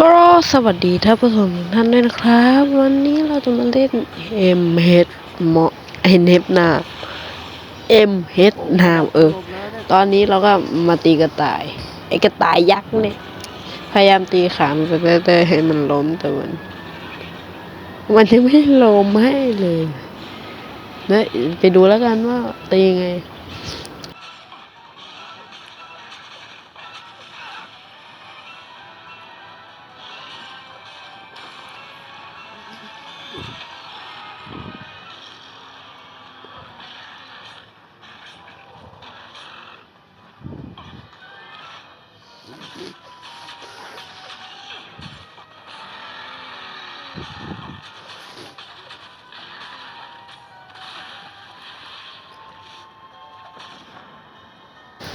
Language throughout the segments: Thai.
ก็สวัสดีท่านผู้ชมท่านด้วยนะครับ วันนี้เราจะมาเล่น M H เหมาะไอเนบนา M H นามเออ ตอนนี้เราก็มาตีกระต่ายไอกระต่ายยักษ์เนี่ย พยายามตีขามันไปเรื่อยๆให้มันล้มแต่มันมันยังไม่ล้มให้เลยนะไปดูแล้วกันว่าตียังไง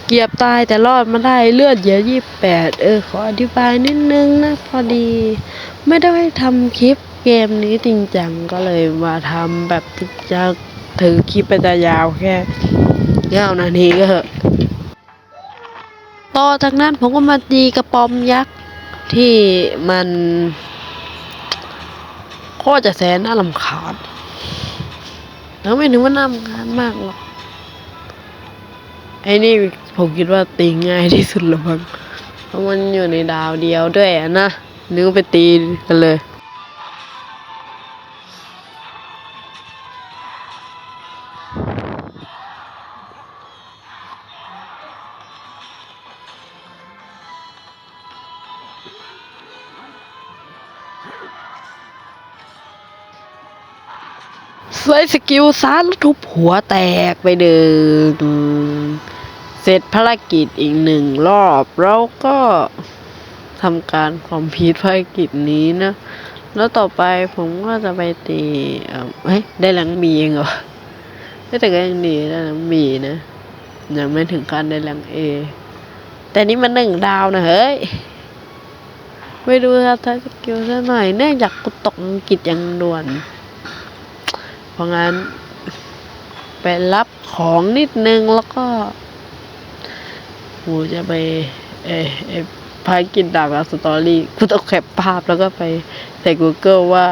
เกียบตายแต่รอดมาได้เลือดเยอะยี่แปดเออขออธิบายนิดนึงนะพอดี ไม่ได้ไทำคลิปเกมนี้จริงจังก็เลยมาทำแบบจะถือคลิปไปแต่ยาวแค่เก้านาทีก็เถอะต่อจากนั้นผมก็มาตีกระปอมยักษ์ที่มันโคตรจะแสนน่าลำคาญแล้วไม่นึกว่าน่ารำคาญมากหรอก ไอ้นี่ผมคิดว่าตีง่ายที่สุดล้วมั้งเพราะมันอยู่ในดาวเดียวด้วยนะนึกว่าไปตีกันเลยใส่สกิลซานทุบหัวแตกไปหนึ่ง เสร็จภารกิจอีกหนึ่งรอบเราก็ทำการคอมพลีทภารกิจนี้นะ แล้วต่อไปผมก็จะไปตีเอ่อเฮ้ยได้หลังมีเองเหรอไม่แต่ก็ยังดีได้หลังมีนะยังไม่ถึงขั้นได้หลังเอแต่นี่มันหนึ่งดาวนะเฮ้ยไม่ดูครับทัสกิลซะหน่อย เนื่องจากกูตกอังกฤษอย่างด่วน เพราะงั้น ไปรับของนิดนึงแล้วก็ กูจะไปเอเออภารกิจดาบกับสตอรี่กูต้องแคปภาพแล้วก็ไปใส่ Google ว่า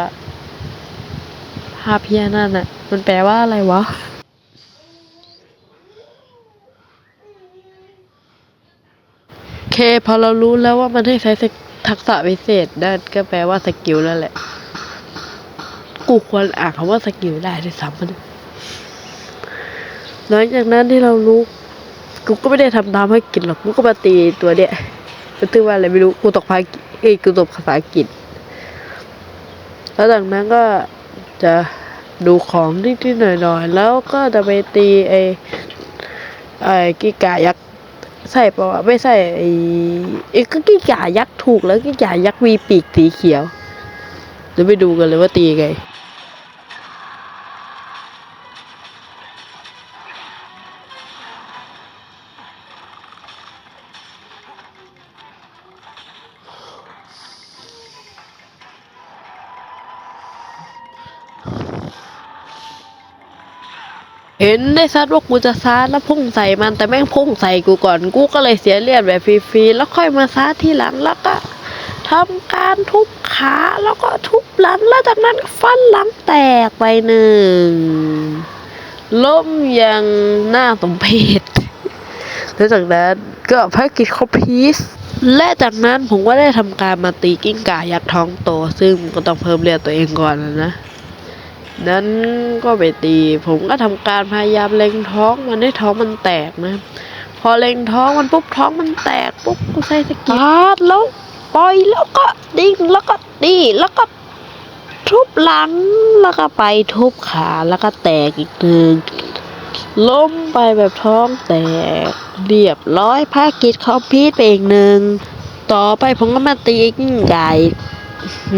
ภาพเพี้ยนั่นน่ะ มันแปลว่าอะไรวะเคพอเรารู้แล้วว่ามันให้ใช้ทักษะพิเศษนั่นก็แปลว่าสกิลนั่นแหละ กูควรอ่านคำว่าสกิลได้ด้วยซ้ำมันหลังจากนั้นที่เรารู้ กูก็ไม่ได้ทำตามให้กินหรอก กูก็มาตีตัวเนี้ยมันชื่อว่าอะไรไม่รู้ กูตกภาษาเอ้กูตกภาษาอังกฤษ แล้วจากนั้นก็จะดูของนิดๆหน่อยๆ แล้วก็จะไปตีไอ้ไอ้กิกายักษ์ใช่ปะวะไม่ใช่ไอ้ไอ้ก็กิกายักษ์ถูกแล้วกิกายักษ์มีปีกสีเขียวเดี๋ยวไปดูกันเลยว่าตีไง เห็นได้ซัดว่ากูจะซัดแล้วพุ่งใส่มันแต่แม่งพุ่งใส่กูก่อนกูก็เลยเสียเลือดแบบฟรีๆแล้วค่อยมาซัดที่หลังแล้วก็ทำการทุบขาแล้วก็ทุบหลังแล้วจากนั้นฟันหลังแตกไปหนึ่งล้มอย่างน่าสมเพชแล้วจากนั้นก็ภารกิจคอมพลีทและจากนั้นผมก็ได้ทำการมาตีกิ้งก่ายักษ์ท้องโต ซึ่งก็ต้องเพิ่มเลือดตัวเองก่อนนะ นั้นก็ไปตี ผมก็ทำการพยายามเล็งท้องมันให้ท้องมันแตกนะ พอเล็งท้องมันปุ๊บท้องมันแตกปุ๊บกูใส่สกิลาดแล้วปล่อยแล้วก็ดิ้งแล้วก็ตีแล้วก็ทุบหลังแล้วก็ไปทุบขาแล้วก็แตกอีกหนึ่งล้มไปแบบท้องแตกเรียบร้อยภากิจคอมพลีทไปอีกหนึ่งต่อไปผมก็มาตีกิ้งก่าย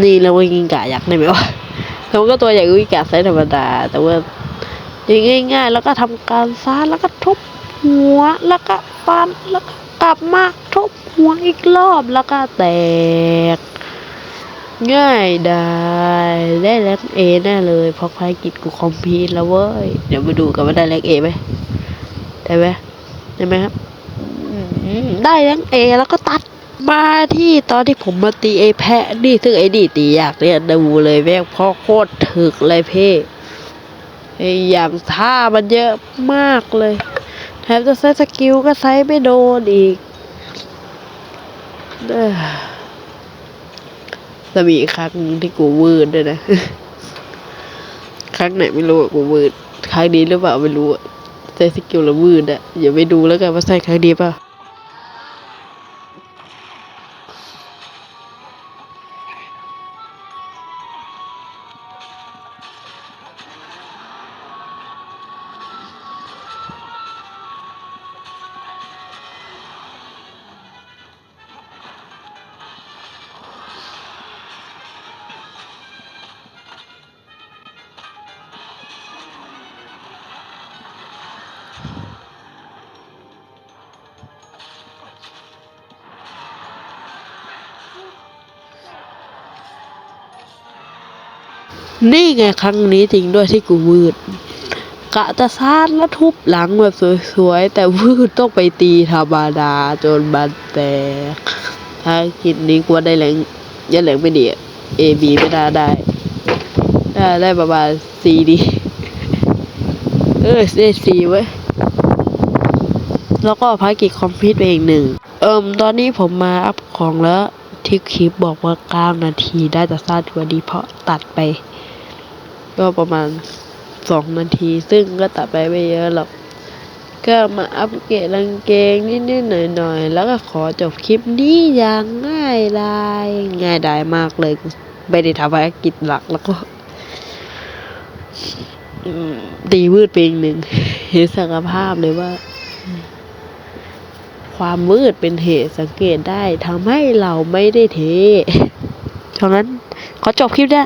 นี่เราว่ากิ้งก่ายักษ์ได้ไหมวะ แต่มันก็ตัวใหญ่กว่าอีกาไซส์ธรรมดา แต่ว่ายิงง่าย ๆ แล้วก็ทำการซ่าแล้วก็ทุบหัวแล้วก็ฟันแล้วก็กลับมาทุบหัวอีกรอบแล้วก็แตก ง่ายได้ได้แล็กเอแน่เลยเพราะภารกิจกูคอมพลีทแล้วเว้ยเดี๋ยวมาดูกันว่าได้แล็กเอไหมได้ไหมได้ไหมครับอืมได้แล็กเอแล้วก็ตัด มาที่ตอนที่ผมมาตีไอ้แพะนี่ซึ่งไอ้นี่ตีอยากเนี่ยดูเลยแม่งพ่อโคตรถึกเลยเพ่ไอ้อย่างท่ามันเยอะมากเลยแถมจะใช้สกิลก็ใช้ไม่โดนอีกเอ้อจะมีครั้งที่กูวืดด้วยนะ ครั้งไหนไม่รู้อะกูวืดครั้งนี้หรือเปล่าไม่รู้อะใช้สกิลแล้ววืดอะอย่าไปดูแล้วกันว่าใช่ครั้งนี้ปล่ นี่ไงครั้งนี้จริงด้วยที่กูวืดกะจะซาดแล้วทุบหลังแบบสวยๆ แต่วืดต้องไปตีธรรมดาจนบันแตกถ้าคิดนี้กว่าได้แรงยันแรงไม่ดีเอะ A B ไม่น่าได้ ได้ได้ประมาณ C ดี เออได้ C ไว้แล้วก็ภารกิจคอมพิวต์ไปอีกหนึ่ง เอิมตอนนี้ผมมาอัพของแล้วที่คลิปบอกว่า 9 นาทีได้จะสั้นกว่านี้เพราะตัดไป ก็ประมาณ2นาที ซึ่งก็ตัดไปไม่เยอะหรอก ก็มาอัปเกรดรังเกงนิดๆหน่อยๆ แล้วก็ขอจบคลิปนี้อย่างง่ายดายง่ายดายมากเลย ไม่ได้ทำภารกิจหลักแล้วก็ตีวืดไปอีกหนึ่งเห็นศักภาพเลยว่า ความมืดเป็นเหตุสังเกตได้ทำให้เราไม่ได้เท เพราะงั้น ขอจบคลิปเนี้